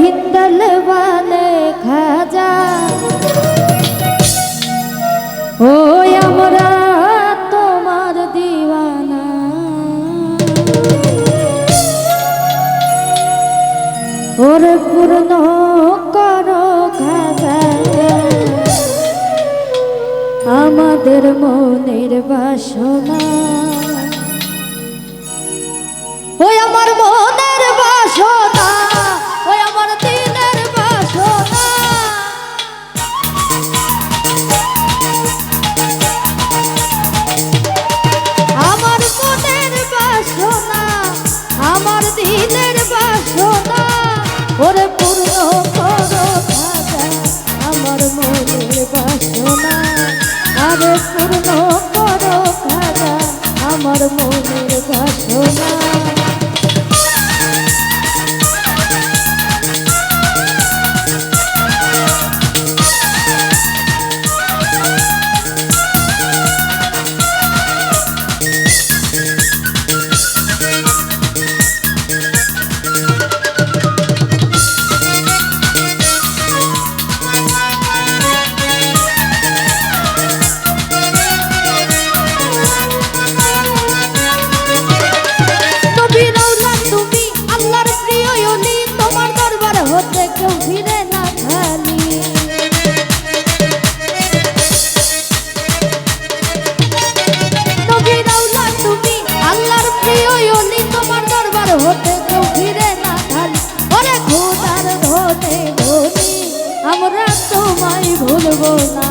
হিন্দল খাজা। ও আমরা তোমার দিওয়ানা। ওর পূর্ণ করো খাজা। আমাদের মনের বাসনা। পূর্ণ করো খাজা আমার মনের বাসনা আমরা তোমায় ভুলবো না।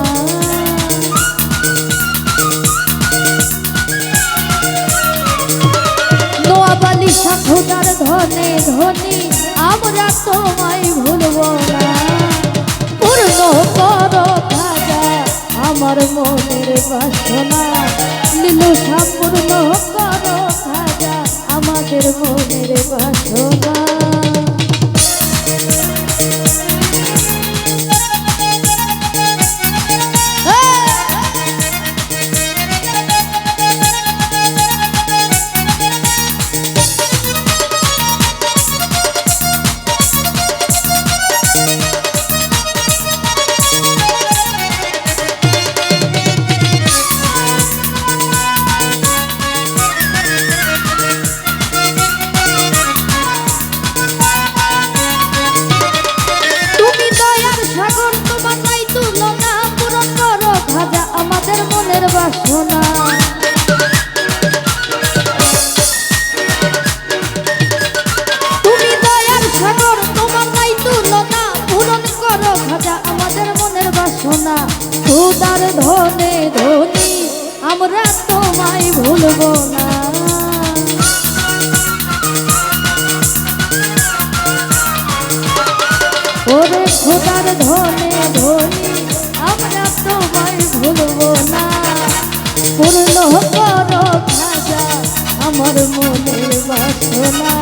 নোয়াবালি সাধুদার ধনে আমরা তোমায় ভুলব না। পূর্ণ করো আমার মনের বাসনা। লীলু পূর্ণ করো খাজা আমাদের মনের বাসনা। খুদার ধনে ধনি, আমরা তোমায় ভুলবো না। ওরে খোদার ধনে আমরা তোমায় ভুলবো না। পূর্ণ খাজা আমার মনের বাসনা।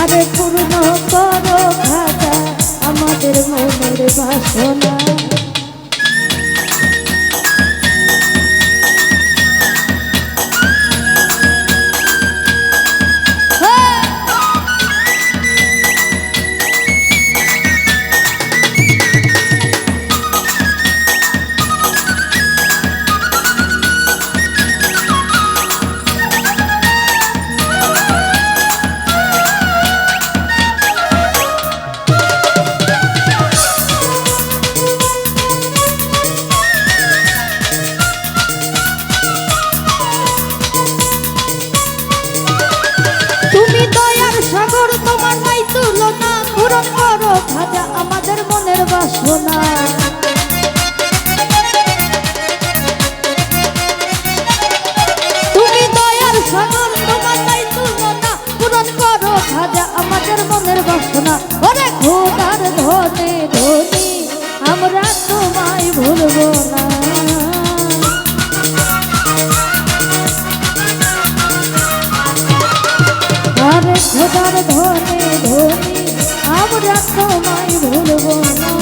আরে পূর্ণ করো খাজা আমাদের মনের বাসনা। খাজা আমাদের মনের বাসনা। তুমি দয়ার তোমার নাই তুলনা। পূরণ করো খাজা আমাদের মনের বাসনা। ওরে খোদার ধনে ধনি, আমরা তোমায় ভুলবো না। আরে ধনি আমরা তোমায় ভুলব না।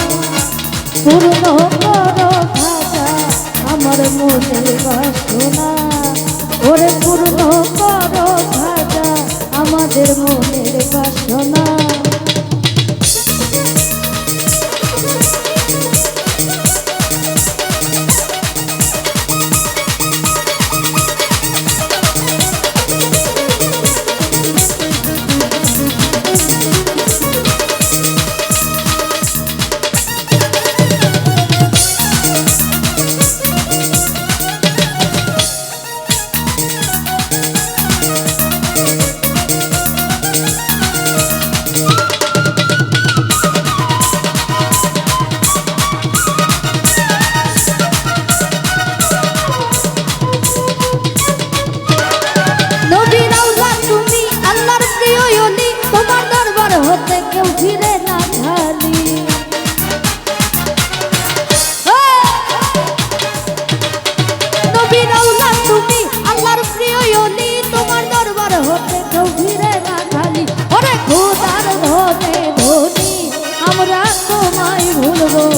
পূর্ণ করো খাজা আমার আমাদের মনের বাসনা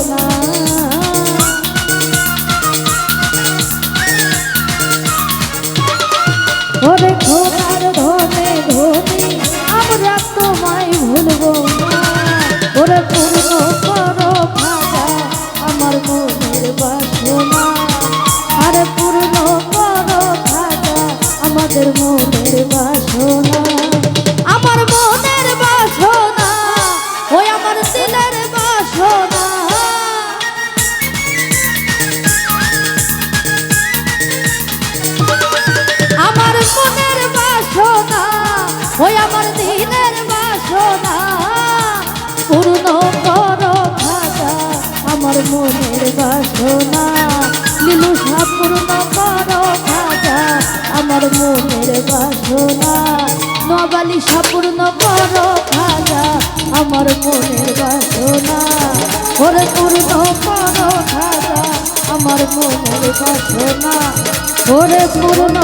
ভুলবো ওই আমার দিনের বাসনা। পূর্ণ করো খাজা আমার মনের বাসনা। লীলু সাহ, পূর্ণ করো খাজা আমার মনের বাসনা। নবালি সাহ, পূর্ণ করো খাজা আমার মনের বাসনা। ওরে পূর্ণ করো খাজা আমার মনের বাসনা। ওরে পূর্ণ